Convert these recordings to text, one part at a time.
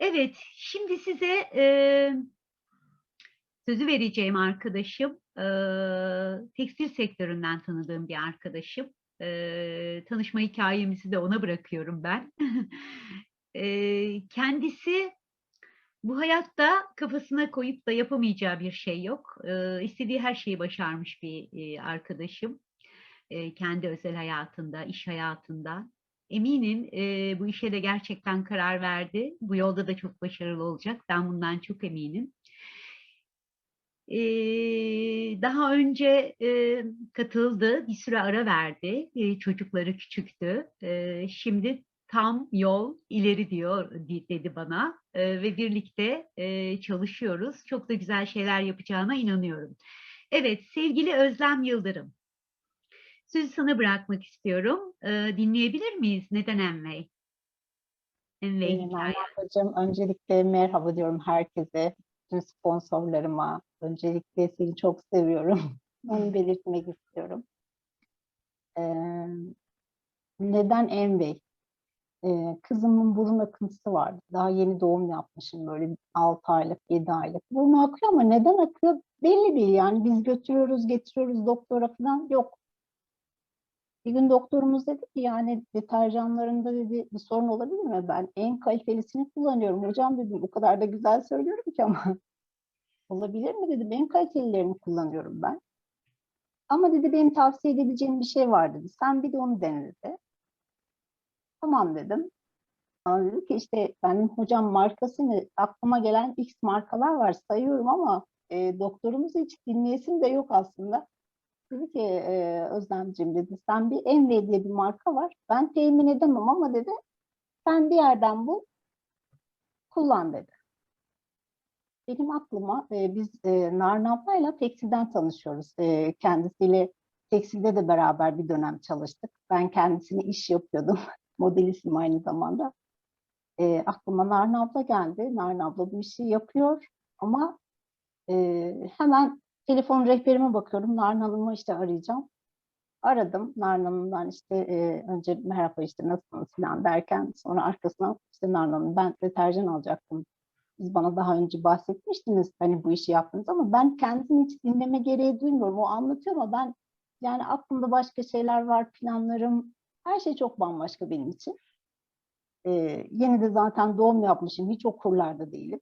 Evet, şimdi size, eee, sözü vereceğim arkadaşım, eee, tekstil sektöründen tanıdığım bir arkadaşım. Eee, tanışma hikâyemizi de ona bırakıyorum ben. Eee, kendisi bu hayatta kafasına koyup da yapamayacağı bir şey yok. Eee, istediği her şeyi başarmış bir, iii, arkadaşım. Eee, kendi özel hayatında, iş hayatında. Eminim, eee, bu işe de gerçekten karar verdi. Bu yolda da çok başarılı olacak. Ben bundan çok eminim. Eee, daha önce, eee, katıldı, bir süre ara verdi. Eee, çocukları küçüktü. Eee, şimdi tam yol ileri diyor di dedi bana, eee, ve birlikte, eee, çalışıyoruz. Çok da güzel şeyler yapacağına inanıyorum. Evet, sevgili Özlem Yıldırım. Sözü sana bırakmak istiyorum. Eee, dinleyebilir miyiz? Neden hikâyen. Nana ablacığım, öncelikle merhaba diyorum herkese, tüm sponsorlarıma. Öncelikle seni çok seviyorum. Onu belirtmek istiyorum. Emm, neden Amway? Eee, kızımın burun akıntısı vardı. Daha yeni doğum yapmışım, böyle 6 aylık, 7 aylık. Burnu akıyor ama neden akıyor belli değil. Yani biz götürüyoruz, getiriyoruz doktora falan, yok. Bir gün doktorumuz dedi ki, yani, "Deterjanlarında" dedi, "bir sorun olabilir mi?" Ben en kalitelisini kullanıyorum hocam dedim. O kadar da güzel söylüyorum ki ama. "Olabilir mi?" dedim. "En kalitelilerini kullanıyorum ben." "Ama" dedi, "benim tavsiye edebileceğim bir şey var." dedi. "Sen bir de onu dene." dedi. "Tamam." dedim. Bana dedi ki, işte, ben dedim, "Hocam markası ne?" Aklıma gelen X markalar var, sayıyorum ama, eee, doktorumuzu hiç dinleyesim de yok aslında. Dedi ki, eee, "Özlemciğim" dedi, "Sen bir Amway diye bir marka var. Ben temin edemem ama" dedi, "Sen bir yerden bul, kullan." dedi. Benim aklıma, eee, biz, eee, Narin ablayla tekstilden tanışıyoruz. Eee, kendisiyle tekstilde de beraber bir dönem çalıştık. Ben kendisine iş yapıyordum. Modelistim aynı zamanda. Eee, aklıma Narin abla geldi. Narin abla bu işi yapıyor ama, eee, hemen telefon rehberime bakıyorum. Narin Hanım'ı, işte, arayacağım. Aradım. Narin Hanım'dan, işte, eee, önce "Merhaba, işte, nasılsınız?" filan derken sonra arkasından, işte, "Narin Hanım, ben deterjan alacaktım. Siz bana daha önce bahsetmiştiniz, hani, bu işi yaptığınızı ama ben kendisini hiç dinleme gereği duymuyorum. O anlatıyor ama ben, yani, aklımda başka şeyler var, planlarım, her şey çok bambaşka benim için. Eee, yeni de zaten doğum yapmışım, hiç o kurlarda değilim.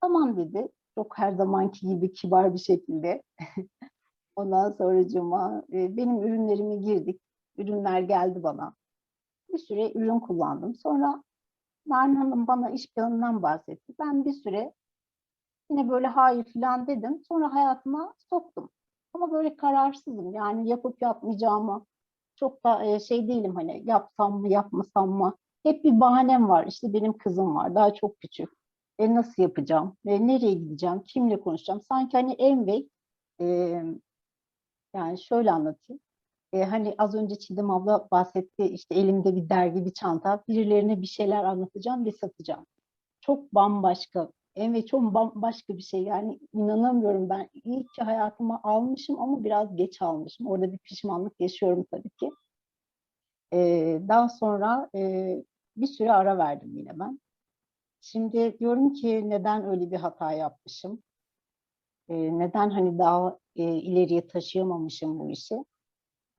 "Tamam." dedi. Çok her zamanki gibi kibar bir şekilde. Ondan sonracığıma, eee, benim ürünlerime girdik. Ürünler geldi bana. Bir süre ürün kullandım. Sonra Narin Hanım bana iş planından bahsetti. Ben bir süre yine böyle "Hayır." filan dedim. Sonra hayatıma soktum ama böyle kararsızım. Yani yapıp yapmayacağıma çok da, eee, şey değilim, hani, yapsam mı, yapmasam mı? Hep bir bahanem var. İşte, benim kızım var, daha çok küçük. E, nasıl yapacağım? E, nereye gideceğim? Kimle konuşacağım? Sanki, hani, Amway, emm, yani, şöyle anlatayım. Eee, hani, az önce Çiğdem abla bahsetti, işte, elimde bir dergi, bir çanta, birilerine bir şeyler anlatacağım ve satacağım. Çok bambaşka. Amway çok bambaşka bir şey. Yani, inanamıyorum ben. İyi ki hayatıma almışım ama biraz geç almışım. Orada bir pişmanlık yaşıyorum tabii ki. Eee, daha sonra, eee, bir süre ara verdim yine ben. Şimdi diyorum ki neden öyle bir hata yapmışım? Eee, neden, hani, daha, eee, ileriye taşıyamamışım bu işi?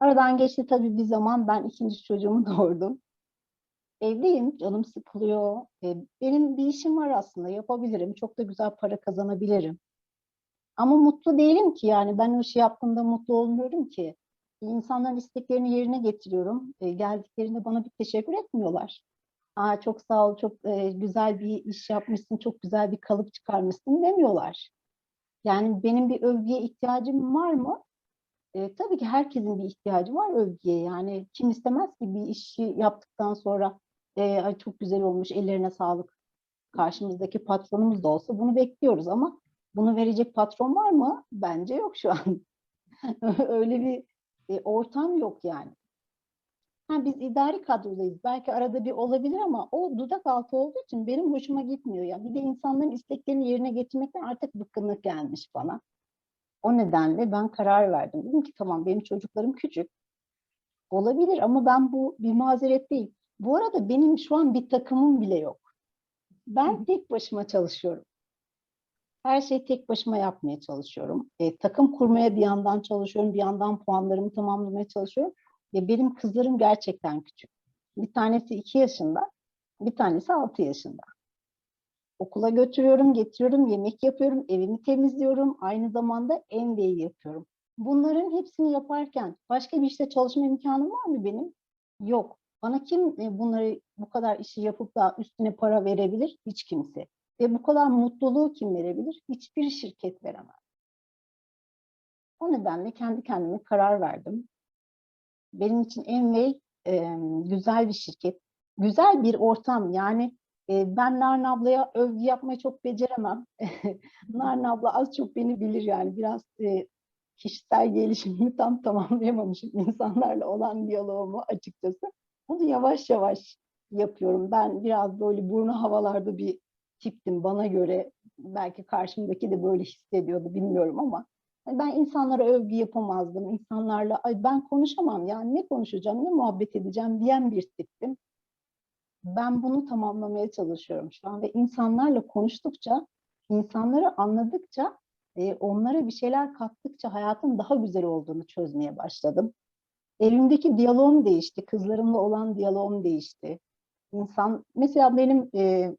Aradan geçti tabii bir zaman. Ben 2'nci çocuğumu doğurdum. Evliyim, canım sıkılıyor. Eee, benim bir işim var aslında, yapabilirim. Çok da güzel para kazanabilirim. Ama mutlu değilim ki, yani, ben o işi yaptığımda mutlu olmuyorum ki. İnsanların isteklerini yerine getiriyorum. Eee, geldiklerinde bana bir teşekkür etmiyorlar. "A, çok sağ ol, çok, eee, güzel bir iş yapmışsın, çok güzel bir kalıp çıkarmışsın." demiyorlar. Yani, benim bir övgüye ihtiyacım var mı? Eee, tabii ki herkesin bir ihtiyacı var övgüye. Yani, kim istemez ki bir işi yaptıktan sonra, eee, "Ay, çok güzel olmuş, ellerine sağlık." Karşımızdaki patronumuz da olsa bunu bekliyoruz ama bunu verecek patron var mı? Bence yok şu an. Öyle bir, eee, ortam yok yani. Ha, biz idari kadrodayız. Belki arada bir olabilir ama o dudak altı olduğu için benim hoşuma gitmiyor ya. Bir de insanların isteklerini yerine getirmekten artık bıkkınlık gelmiş bana. O nedenle ben karar verdim. Dedim ki "Tamam, benim çocuklarım küçük. Olabilir ama ben bu bir mazeret değil." Bu arada benim şu an bir takımım bile yok. Ben tek başıma çalışıyorum. Her şeyi tek başıma yapmaya çalışıyorum. E, takım kurmaya bir yandan çalışıyorum, bir yandan puanlarımı tamamlamaya çalışıyorum. Ve benim kızlarım gerçekten küçük. Bir tanesi iki yaşında, bir tanesi altı yaşında. Okula götürüyorum, getiriyorum, yemek yapıyorum, evimi temizliyorum. Aynı zamanda MBA yapıyorum. Bunların hepsini yaparken başka bir işte çalışma imkanım var mı benim? Yok. Bana kim e, bunları bu kadar işi yapıp da üstüne para verebilir? Hiç kimse. Ve bu kadar mutluluğu kim verebilir? Hiçbir şirket veremez. O nedenle kendi kendime karar verdim. Benim için Envey e, güzel bir şirket, güzel bir ortam. Yani e, ben Narin ablaya övgü yapmayı çok beceremem. Narin abla az çok beni bilir yani biraz e, kişisel gelişimimi tam tamamlayamamışım insanlarla olan diyaloğumu açıkçası. Bunu yavaş yavaş yapıyorum. Ben biraz böyle burnu havalarda bir tiptim bana göre. Belki karşımdaki de böyle hissediyordu bilmiyorum ama ben insanlara övgü yapamazdım. İnsanlarla ay ben konuşamam yani ne konuşacağım, ne muhabbet edeceğim diyen bir tiptim. Ben bunu tamamlamaya çalışıyorum şu an ve insanlarla konuştukça, insanları anladıkça, e, onlara bir şeyler kattıkça hayatın daha güzel olduğunu çözmeye başladım. Evimdeki diyaloğum değişti, kızlarımla olan diyaloğum değişti. İnsan, mesela benim e,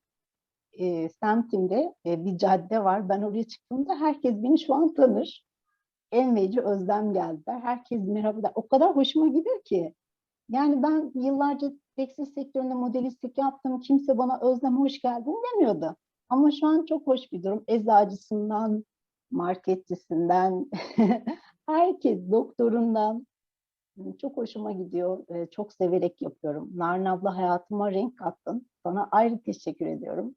e, semtimde e, bir cadde var. Ben oraya çıktığımda herkes beni şu an tanır. Enveci Özlem geldiler. Herkes merhaba der. O kadar hoşuma gidiyor ki. Yani ben yıllarca tekstil sektöründe modelistlik yaptım. Kimse bana Özlem hoş geldin demiyordu. Ama şu an çok hoş bir durum. Eczacısından, marketçisinden, herkes doktorundan. Çok hoşuma gidiyor. Çok severek yapıyorum. Narin abla hayatıma renk kattın. Sana ayrı teşekkür ediyorum.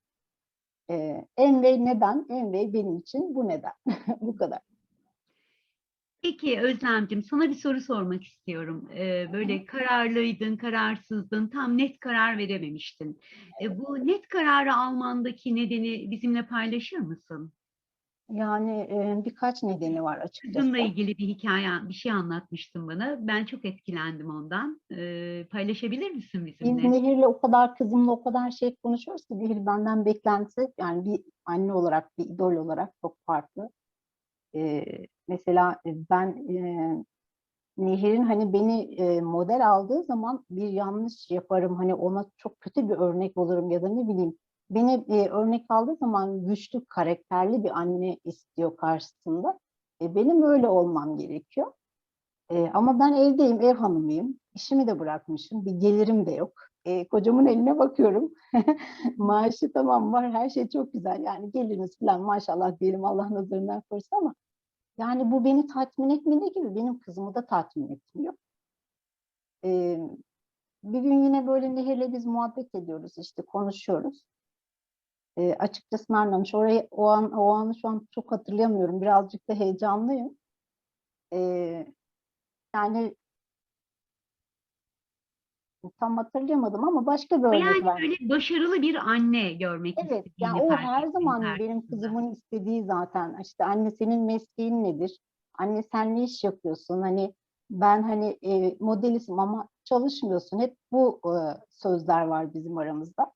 Ee, Envey neden? Envey benim için bu neden. bu kadar. Peki Özlemcim sana bir soru sormak istiyorum. Ee, böyle kararlıydın, kararsızdın, tam net karar verememiştin. E, bu net kararı almandaki nedeni bizimle paylaşır mısın? Yani e, birkaç nedeni var açıkçası. Kızınla ilgili bir hikaye, bir şey anlatmıştın bana. Ben çok etkilendim ondan. Ee, paylaşabilir misin Biz bizimle? Nehir'le o kadar kızımla o kadar şey konuşuyoruz ki Nehir benden beklentisi yani bir anne olarak bir idol olarak çok farklı. Ee, mesela e, ben e, Nehir'in hani beni e, model aldığı zaman bir yanlış yaparım hani ona çok kötü bir örnek olurum ya da ne bileyim beni e, örnek aldığı zaman güçlü karakterli bir anne istiyor karşısında. E, benim öyle olmam gerekiyor. E, ama ben evdeyim, ev hanımıyım. İşimi de bırakmışım, bir gelirim de yok. E, kocamın eline bakıyorum. Maaşı tamam var, her şey çok güzel. Yani gelirimiz falan maşallah diyelim Allah nazarından korusun ama yani bu beni tatmin etmediği gibi benim kızımı da tatmin etmiyor. E, bir gün yine böyle Nehir'le biz muhabbet ediyoruz, işte konuşuyoruz. E, açıkçası şu orayı, o, an, o anı şu an çok hatırlayamıyorum. Birazcık da heyecanlıyım. E, yani tam hatırlayamadım ama başka bir örnek Yani var. böyle başarılı bir anne görmek Evet, istediğini yani o her zaman karşısında. benim kızımın istediği zaten. İşte anne senin mesleğin nedir? Anne sen ne iş yapıyorsun? Hani ben hani e, modelistim ama çalışmıyorsun. Hep bu e, sözler var bizim aramızda.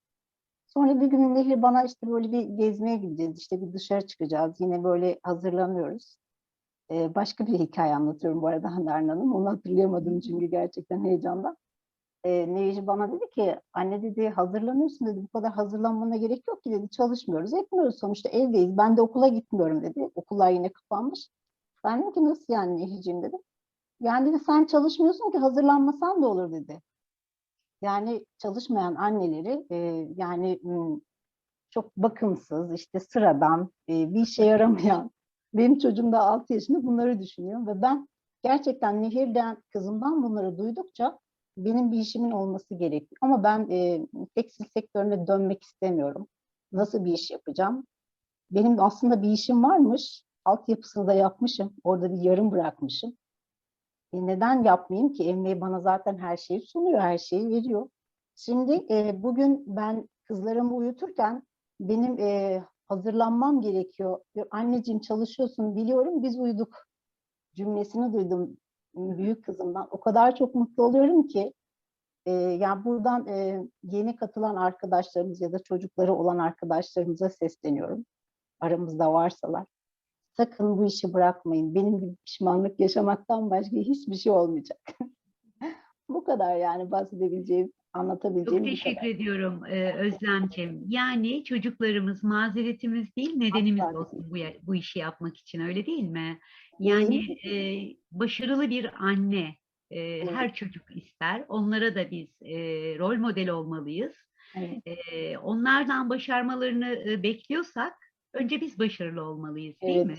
Sonra bir gün Nehir bana işte böyle bir gezmeye gideceğiz. işte bir dışarı çıkacağız. Yine böyle hazırlanıyoruz. E, başka bir hikaye anlatıyorum bu arada Hande Hanım. Onu hatırlayamadım çünkü gerçekten heyecandan. E, Nehir bana dedi ki anne dedi hazırlanıyorsun dedi. Bu kadar hazırlanmana gerek yok ki dedi. Çalışmıyoruz, etmiyoruz sonuçta evdeyiz. Ben de okula gitmiyorum dedi. Okullar yine kapanmış. Ben dedim ki nasıl yani Nehir'ciğim dedim. Yani dedi sen çalışmıyorsun ki hazırlanmasan da olur dedi. Yani çalışmayan anneleri e, yani çok bakımsız, işte sıradan, e, bir işe yaramayan, benim çocuğum da 6 yaşında bunları düşünüyor ve ben gerçekten Nehir'den, kızımdan bunları duydukça benim bir işimin olması gerekiyor. Ama ben e, tekstil sektörüne dönmek istemiyorum. Nasıl bir iş yapacağım? Benim aslında bir işim varmış. Altyapısını da yapmışım. Orada bir yarım bırakmışım. E neden yapmayayım ki? Emre bana zaten her şeyi sunuyor, her şeyi veriyor. Şimdi e, bugün ben kızlarımı uyuturken benim e, hazırlanmam gerekiyor. Anneciğim çalışıyorsun biliyorum biz uyuduk cümlesini duydum büyük kızımdan. O kadar çok mutlu oluyorum ki Ee, yani buradan e, yeni katılan arkadaşlarımız ya da çocukları olan arkadaşlarımıza sesleniyorum. Aramızda varsalar. Sakın bu işi bırakmayın. Benim gibi pişmanlık yaşamaktan başka hiçbir şey olmayacak. bu kadar yani bahsedebileceğim, anlatabileceğim Çok teşekkür kadar. ediyorum e, Özlemciğim. Yani çocuklarımız mazeretimiz değil, nedenimiz Asla olsun bu, bu işi yapmak için öyle değil mi? Yani e, başarılı bir anne e, her çocuk ister. Onlara da biz e, rol model olmalıyız. Evet, E, onlardan başarmalarını e, bekliyorsak önce biz başarılı olmalıyız değil Evet. mi?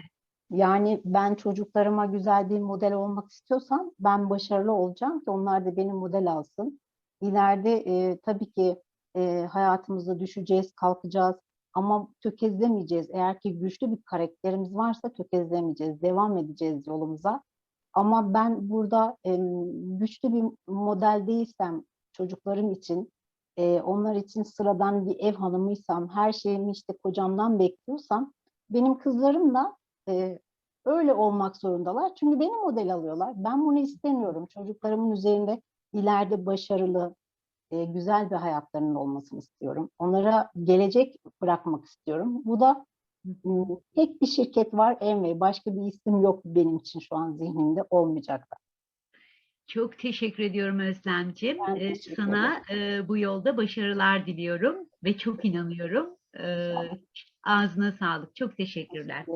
Yani ben çocuklarıma güzel bir model olmak istiyorsam ben başarılı olacağım ki onlar da benim model alsın. İleride e, tabii ki e, hayatımızda düşeceğiz, kalkacağız ama tökezlemeyeceğiz. Eğer ki güçlü bir karakterimiz varsa tökezlemeyeceğiz, devam edeceğiz yolumuza. Ama ben burada e, güçlü bir model değilsem çocuklarım için, e, onlar için sıradan bir ev hanımıysam, her şeyimi işte kocamdan bekliyorsam, benim kızlarım da e, öyle olmak zorundalar. Çünkü beni model alıyorlar. Ben bunu istemiyorum. Çocuklarımın üzerinde ileride başarılı, e, güzel bir hayatlarının olmasını istiyorum. Onlara gelecek bırakmak istiyorum. Bu da tek bir şirket var Envey. Başka bir isim yok benim için şu an zihnimde olmayacak da. Çok teşekkür ediyorum Özlemciğim. Ben E, teşekkür sana e, bu yolda başarılar diliyorum ve çok inanıyorum. E, ağzına sağlık. Çok teşekkürler.